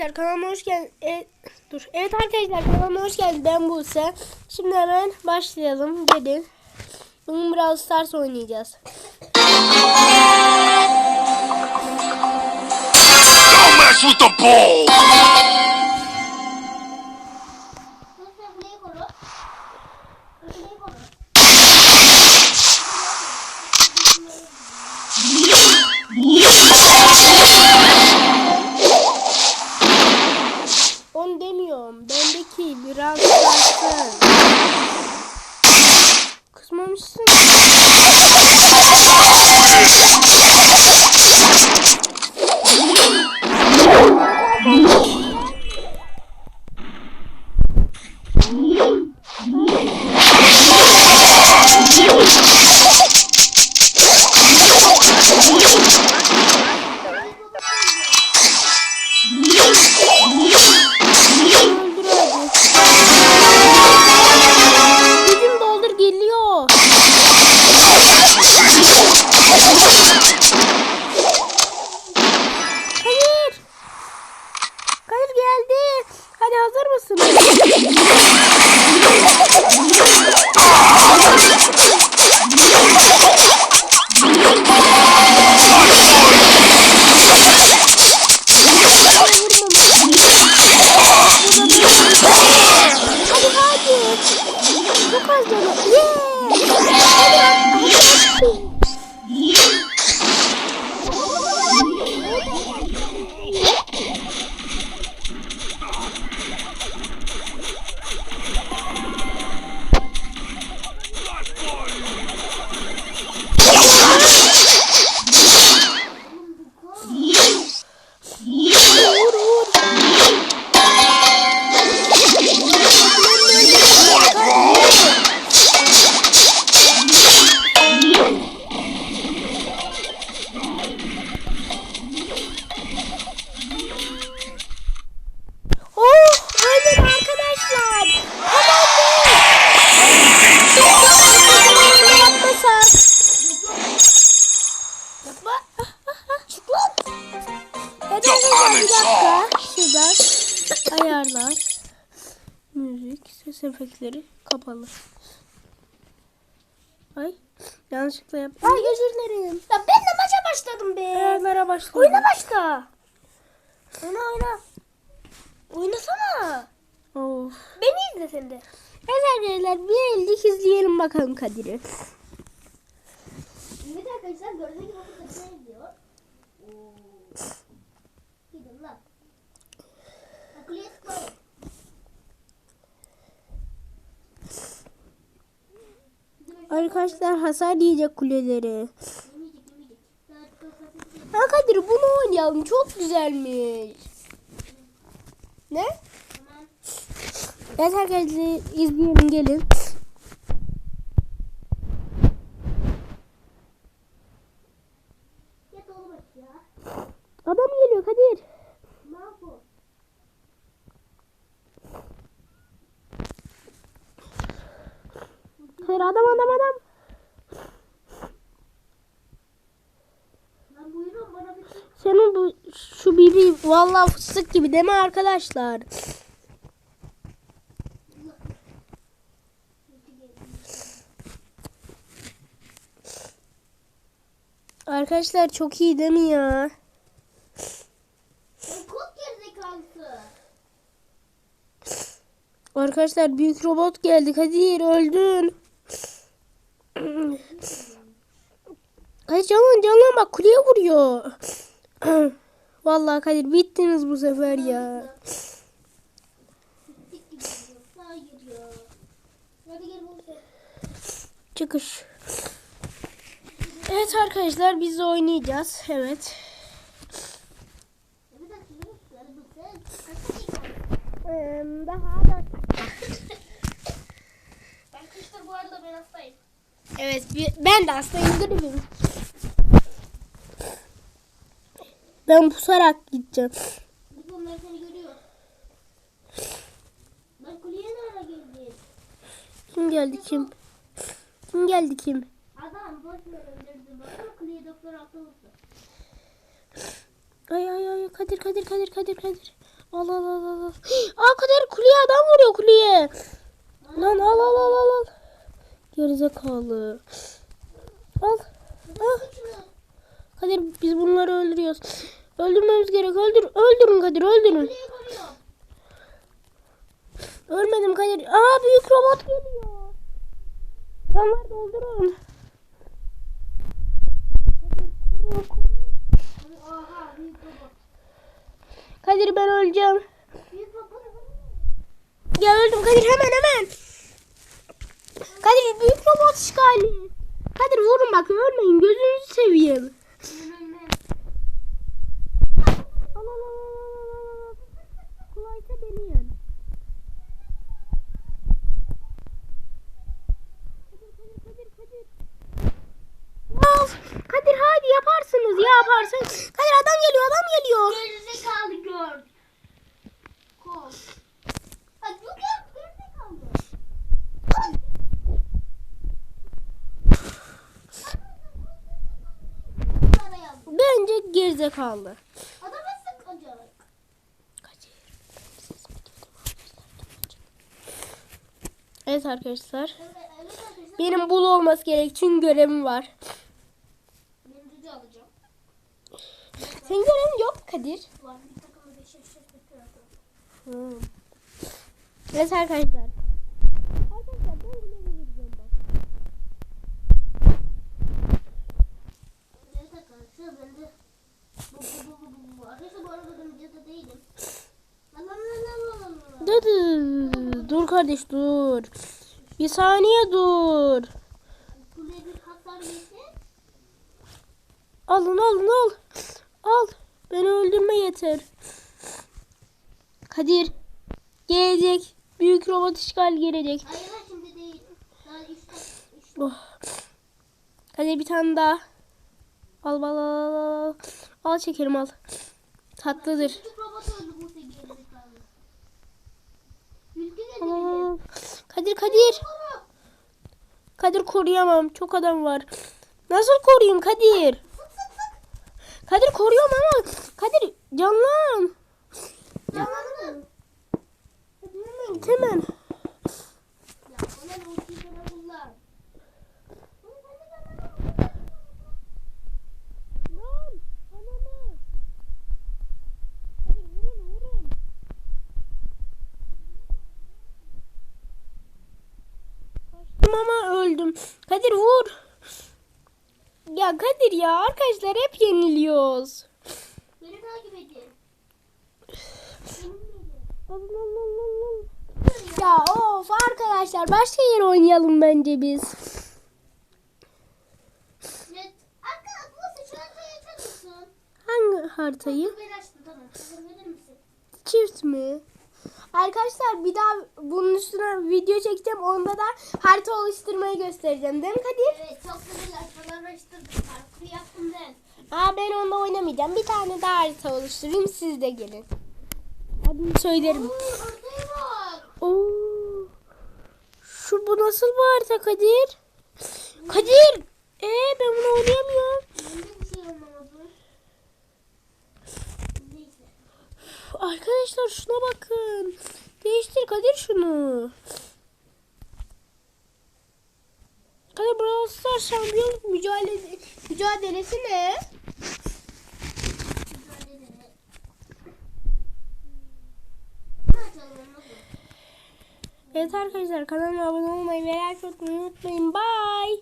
arkadaşlar kanalıma hoş geldin. E, dur. Evet arkadaşlar kanalıma hoş geldin. Ben Buse. Şimdi hemen başlayalım. Gelin. Bugün Brawl Stars oynayacağız. Don't mess with the ball! Kısmamışsın. Efektleri kapalı. Ay yanlışlıkla yaptım. Ay özür dilerim. Ya ben de maça başladım be. Ayarlara başladım. Oyna başla. Oyna oyna. Oynasana. Of. Beni izle sen de. Evet arkadaşlar bir ellik izleyelim bakalım Kadir'i. Evet arkadaşlar gördüğünüz gibi bakın ne izliyor. Oo. Arkadaşlar hasar yiyecek kuleleri. Ha Kadir bunu oynayalım. Çok güzelmiş. Ne? Evet arkadaşlar izleyelim gelin. Adam geliyor Kadir. Mahvo. Kadir adam adam adam. Lan buyurun bana bir şey. Senin bu şu bibi vallahi fıstık gibi değil mi arkadaşlar? Arkadaşlar çok iyi değil mi ya? Arkadaşlar büyük robot geldi. Kadir öldün. Kadir canlan canlan bak kuleye vuruyor. Vallahi Kadir bittiniz bu sefer ya. Çıkış. Evet arkadaşlar biz de oynayacağız. Evet. Daha da Ben kıştır bu arada ben hastayım. Evet ben de hastayım gribim. Ben pusarak gideceğim. Biz onlar seni görüyor. Ben kuleye nereye geldim? Kim geldi kim? Kim geldi kim? Adam boş ver öldürdüm. Ama kuleye doktor vurdu. Ay ay ay Kadir Kadir Kadir Kadir Kadir. Al al al al. al. Aa Kadir kuleye adam vuruyor kuleye. Lan al al al al al. Gerizekalı. Al. Al. Kadir biz bunları öldürüyoruz. Öldürmemiz gerek. Öldür. Öldürün Kadir öldürün. Ölmedim Kadir. Aa büyük robot geliyor. Canlar doldurun. Kadir, ben öleceğim. Ya öldüm Kadir hemen hemen. Kadir büyük robot işgali. Kadir vurun bak ölmeyin gözünüzü seveyim. Al al al al al al. Kolaysa beni yen. Kadir Kadir Kadir Kadir. Al. Kadir hadi yaparsınız ya yaparsın. Kadir adam geliyor adam geliyor. Gerizekalı gör. Kol. Bak bu gör gerizekalı. Bana yazdı. Bence gerizekalı. Adam nasıl sıkacak? Evet arkadaşlar. Benim bul olması gerek çünkü görevim var. Senin görevin yok Kadir. Var. Hmm. Evet. Arkadaşlar ben görevi vereceğim bak. Evet arkadaşlar ben de bu bu bu bu bu. Arkadaşlar bu arada ben videoda değilim. Lan lan lan lan lan lan. Dur, dur, dur kardeş dur. Bir saniye dur. Alın alın al. Al. Beni öldürme yeter. Kadir. Gelecek. Büyük robot işgal gelecek. Hayır Oh. Bir tane daha. Al al al al. al. Çekerim al. Tatlıdır. Geldi. Kadir Kadir. Kadir koruyamam. Çok adam var. Nasıl koruyayım Kadir? Kadir koruyorum ama Kadir canlan. Git hemen. Ya ona ultiyi sana kullan. Lan anana. Kadir vurun vurun. Kaçtım ama öldüm. Kadir vur. Ya Kadir ya arkadaşlar hep yeniliyoruz. Beni takip edin. Ya of arkadaşlar başka yer oynayalım bence biz. Evet. Hangi haritayı? Çift mi? Arkadaşlar bir daha bunun üstüne video çekeceğim. Onda da harita oluşturmayı göstereceğim. Değil mi Kadir? Evet çok güzel açmalar açtırdım. Parkuru yaptım ben. Aa ben onda oynamayacağım. Bir tane daha harita oluşturayım. Siz de gelin. Hadi söylerim. Oo. Şu bu nasıl bir harita Kadir? Kadir! Ee ben bunu oynayamıyorum. Ben de bir şey anlamadım. Neyse. Arkadaşlar şuna bakın. Değiştir Kadir şunu. Kadir Brawl Stars şampiyonluk mücadele, mücadelesi ne? Evet arkadaşlar kanalıma abone olmayı ve like atmayı unutmayın. Bye.